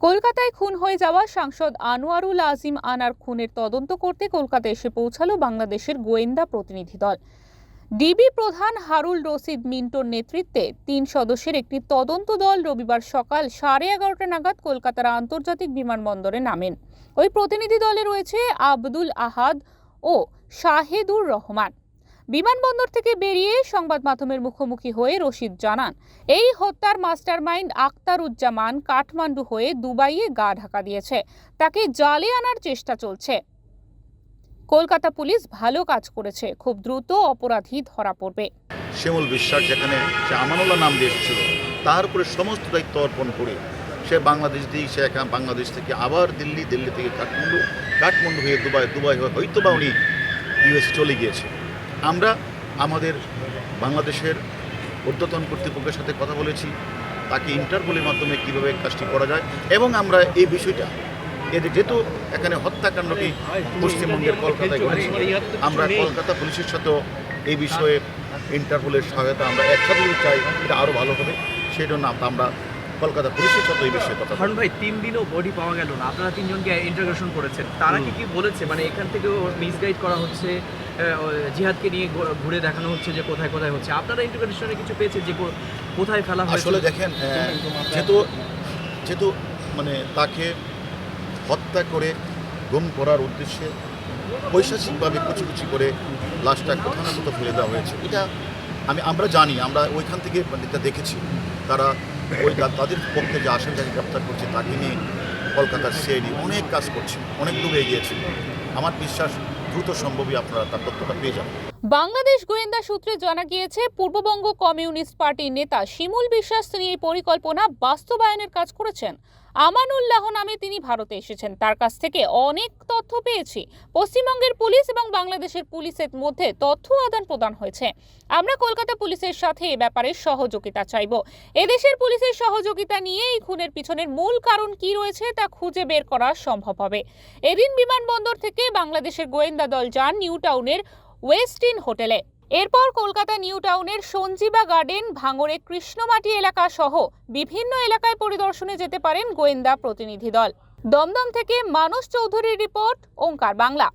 কলকাতায় খুন হয়ে যাওয়া সাংসদ আনোয়ারুল আজিম আনার খুনের তদন্ত করতে কলকাতা এসে পৌঁছালো বাংলাদেশের গোয়েন্দা প্রতিনিধি দল। ডিবি প্রধান হারুল রশিদ মিন্টোর নেতৃত্বে তিন সদস্যের একটি তদন্ত দল রবিবার সকাল সাড়ে এগারোটা নাগাদ কলকাতার আন্তর্জাতিক বিমানবন্দরে নামেন। ওই প্রতিনিধি দলে রয়েছে আব্দুল আহাদ ও শাহেদুর রহমান। বিমানবন্দর থেকে বেরিয়ে সংবাদ মাধ্যমের মুখোমুখি হয়ে রশিদ জানান, এই হত্যার মাস্টারমাইন্ড আক্তারুজ্জামান কাঠমান্ডু হয়ে দুবাইয়ে গা ঢাকা দিয়েছে। তাকে জালে আনার চেষ্টা চলছে। কলকাতা পুলিশ ভালো কাজ করেছে। খুব দ্রুত অপরাধী ধরা পড়বে। শ্যামল বিশ্বাস যেখানে সে আমানুল্লাহ নাম দিয়ে এসেছিল, তার উপরে সমস্ত দায়িত্ব অর্পণ করে সে বাংলাদেশ দিয়ে, সে এখানে বাংলাদেশ থেকে আবার দিল্লি দিল্লি থেকে কাঠমান্ডু কাঠমান্ডু হয়ে দুবাই দুবাই হয়ে হয়তো বা উনি ইউএসএ চলে গিয়েছে। আমরা আমাদের বাংলাদেশের ঊর্ধ্বতন কর্তৃপক্ষের সাথে কথা বলেছি, তাকে ইন্টারপোলের মাধ্যমে কীভাবে কাজটি করা যায়, এবং আমরা এই বিষয়টা এদের যেহেতু এখানে হত্যাকাণ্ডটি পশ্চিমবঙ্গের কলকাতায় ঘটেছে আমরা কলকাতা পুলিশের সাথেও এই বিষয়ে ইন্টারপোলের সহায়তা আমরা একসাথে চাই, এটা আরও ভালো হবে, সেই জন্য আমরা কলকাতা পুলিশের সাথে এই বিষয়ে কথা। হারুন ভাই তিন দিনও বডি পাওয়া গেল না। আপনারা তিনজনকে ইন্টারগ্রেশন করেছেন। তারা কি কি বলেছে? মানে এখান থেকেও মিসগাইড করা হচ্ছে জিহাদকে নিয়ে ঘুরে দেখানো হচ্ছে যে কোথায় কোথায় হচ্ছে। আপনারা ইন্টারগ্রেশনে কিছু পেয়েছেন যে কোথায় ফেলা হয়েছে? আসলে দেখেন যেহেতু যেহেতু মানে তাকে হত্যা করে গুম করার উদ্দেশ্যে পৈশাচিকভাবে কুচি কুচি করে লাশটা কোথাও না কোথাও ফেলে দেওয়া হয়েছে। এটা আমি আমরা জানি আমরা ওইখান থেকে মানে এটা দেখেছি। তারা ওই তাদের পক্ষে যে আসামিটাকে গ্রেপ্তার করছে তাকে নিয়ে কলকাতার সিআইডি অনেক কাজ করছে অনেক দূরে এগিয়েছে আমার বিশ্বাস দ্রুত সম্ভবই আপনারা তার তথ্যটা পেয়ে যাবেন। বাংলাদেশ গোয়েন্দা সূত্রে জানা গিয়েছে পূর্ববঙ্গ কমিউনিস্ট পার্টির নেতা শিমুল বিশ্বাস তিনি এই পরিকল্পনা বাস্তবায়নের কাজ করেছেন। আমানুল্লাহ নামে তিনি ভারতে এসেছেন। তার কাছ থেকে অনেক তথ্য পেয়েছি। পশ্চিমবঙ্গের পুলিশ এবং বাংলাদেশের পুলিশের মধ্যে তথ্য আদান প্রদান হয়েছে। আমরা কলকাতা পুলিশের সাথে এ ব্যাপারে সহযোগিতা চাইব। এদেশের পুলিশের সহযোগিতা নিয়ে এই খুনের পিছনের মূল কারণ কি রয়েছে তা খুঁজে বের করা সম্ভব হবে। এদিন বিমানবন্দর থেকে বাংলাদেশের গোয়েন্দা দল যান নিউ টাউনের ওয়েস্টিন হোটেলে। এরপর কলকাতা নিউ টাউনের সঞ্জীবা গার্ডেন, ভাঙড়ে কৃষ্ণমাটি এলাকা সহ বিভিন্ন এলাকায় পরিদর্শনে যেতে পারেন গোয়েন্দা প্রতিনিধি দল। দমদম থেকে মানস চৌধুরীর রিপোর্ট, ওঙ্কার বাংলা।